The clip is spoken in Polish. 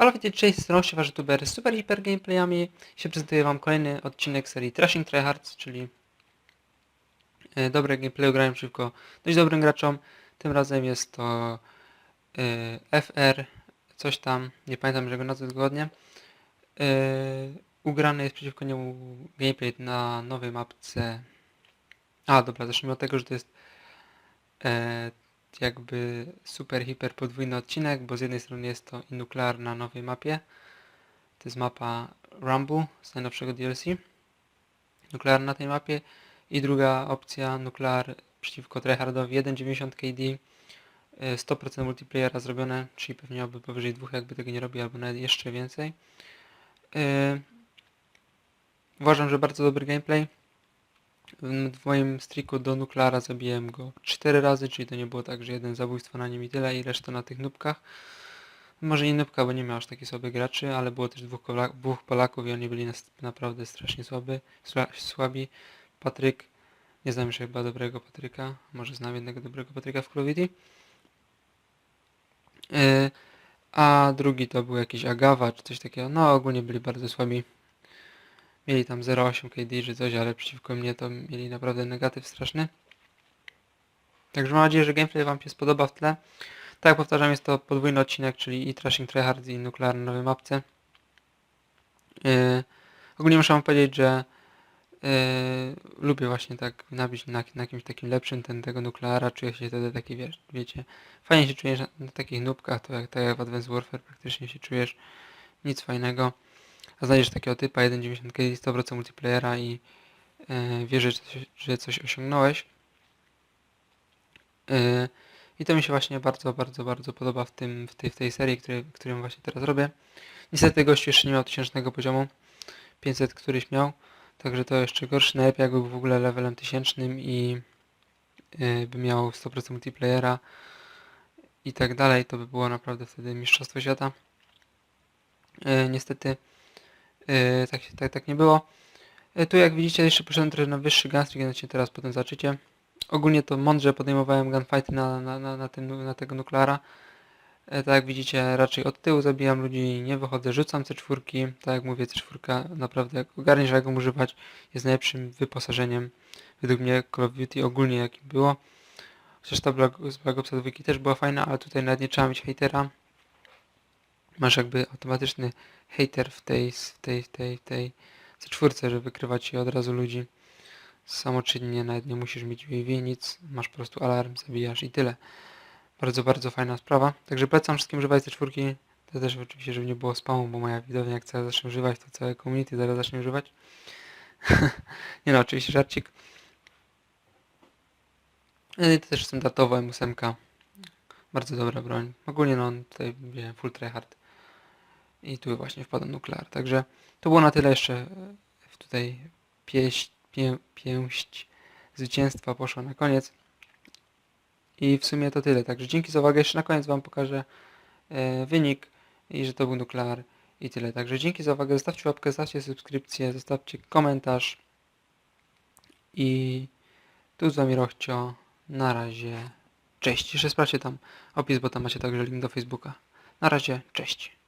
Halo, witajcie, cześć, z strony wasz youtuber z Super Hyper Gameplayami. Się prezentuje wam kolejny odcinek serii Trashing Tryhards, czyli e, dobre gameplayu grałem przeciwko dość dobrym graczom. Tym razem jest to e, FR, coś tam, nie pamiętam jego nazwy dokładnie. E, ugrany jest przeciwko niemu gameplay na nowej mapce. A, dobra, zacznijmy od tego, że to jest jakby super, hiper podwójny odcinek, bo z jednej strony jest to nuklear na nowej mapie. To jest mapa Rumble z najnowszego DLC. Nuklear na tej mapie. I druga opcja, nuklear przeciwko tryhardowi 1.90 KD. e, 100% multiplayera zrobione, czyli pewnie miałby powyżej dwóch, jakby tego nie robi, albo nawet jeszcze więcej. E, Uważam, że bardzo dobry gameplay. W moim streaku do nukleara zabiłem go 4 razy, czyli to nie było tak, że jeden zabójstwo na nim i tyle i reszta na tych nubkach. Może nie nubka, bo nie miał aż takich słabych graczy, ale było też dwóch, Kola- dwóch Polaków i oni byli naprawdę strasznie słaby, sła- słabi. Patryk, nie znam jeszcze chyba dobrego Patryka, może znam jednego dobrego Patryka w Duty. Yy, a drugi to był jakiś Agawa czy coś takiego. No ogólnie byli bardzo słabi. Mieli tam 0,8 KD czy coś, ale przeciwko mnie to mieli naprawdę negatyw straszny. Także mam nadzieję, że gameplay Wam się spodoba w tle. Tak jak powtarzam, jest to podwójny odcinek, czyli i Trashing Tryhard i Nuklear na nowej mapce. Yy, ogólnie muszę Wam powiedzieć, że yy, lubię właśnie tak nabić na, na kimś takim lepszym ten tego nukleara, czuję się wtedy taki, wiesz, wiecie, fajnie się czujesz na, na takich nubkach, to jak, tak jak w Advanced Warfare praktycznie się czujesz, nic fajnego. Znajdziesz takiego typa 1.90 KD 100% multiplayera i yy, wiesz, że coś, osiągnąłeś. Yy, I to mi się właśnie bardzo, bardzo, bardzo podoba w, tym, w, tej, w tej serii, którą właśnie teraz robię. Niestety gościu jeszcze nie miał tysięcznego poziomu. 500 któryś miał. Także to jeszcze gorszy. Najlepiej jakby był w ogóle levelem tysięcznym i yy, by miał 100% multiplayera i tak dalej. To by było naprawdę wtedy mistrzostwo świata. Niestety tak, się- tak, tak nie było. Yy, tu jak widzicie jeszcze poszedłem trochę na wyższy gunstreak, znaczy teraz potem zobaczycie. Ogólnie to mądrze podejmowałem gunfighty na, na, na, na, na tego nukleara. E, tak jak widzicie, raczej od tyłu zabijam ludzi, nie wychodzę, rzucam C4. Tak jak mówię, C4 naprawdę jak ogarniesz jak ją używać, jest najlepszym wyposażeniem według mnie Call of Duty ogólnie jakim było. Chociaż ta z Black Opsa 2 też była fajna, ale tutaj nawet nie trzeba mieć hejtera. Masz jakby automatyczny hater w tej, w tej, w tej, w tej C4, żeby wykrywać się od razu ludzi samoczynnie, nawet nie musisz mieć UAV, nic, masz po prostu alarm, zabijasz i tyle. Bardzo, bardzo fajna sprawa. Także polecam wszystkim używać te czwórki. To też oczywiście, żeby nie było spamu, bo moja widownia jak cała zacznie używać, to całe community zaraz zacznie używać. nie no, oczywiście żarcik. I to też standardowo M8. Bardzo dobra broń. Ogólnie no, on tutaj wie, full tryhard. I tu właśnie wpada nuklear. Także to było na tyle jeszcze e, tutaj pieść, pię, pięść zwycięstwa poszła na koniec. I w sumie to tyle. Także dzięki za uwagę. Jeszcze na koniec Wam pokażę e, wynik i że to był nuklear i tyle. Także dzięki za uwagę. Zostawcie łapkę, zostawcie subskrypcję, zostawcie komentarz. I tu z Wami Rochcio. Na razie. Cześć. Jeszcze sprawdźcie tam opis, bo tam macie także link do Facebooka. Na razie. Cześć.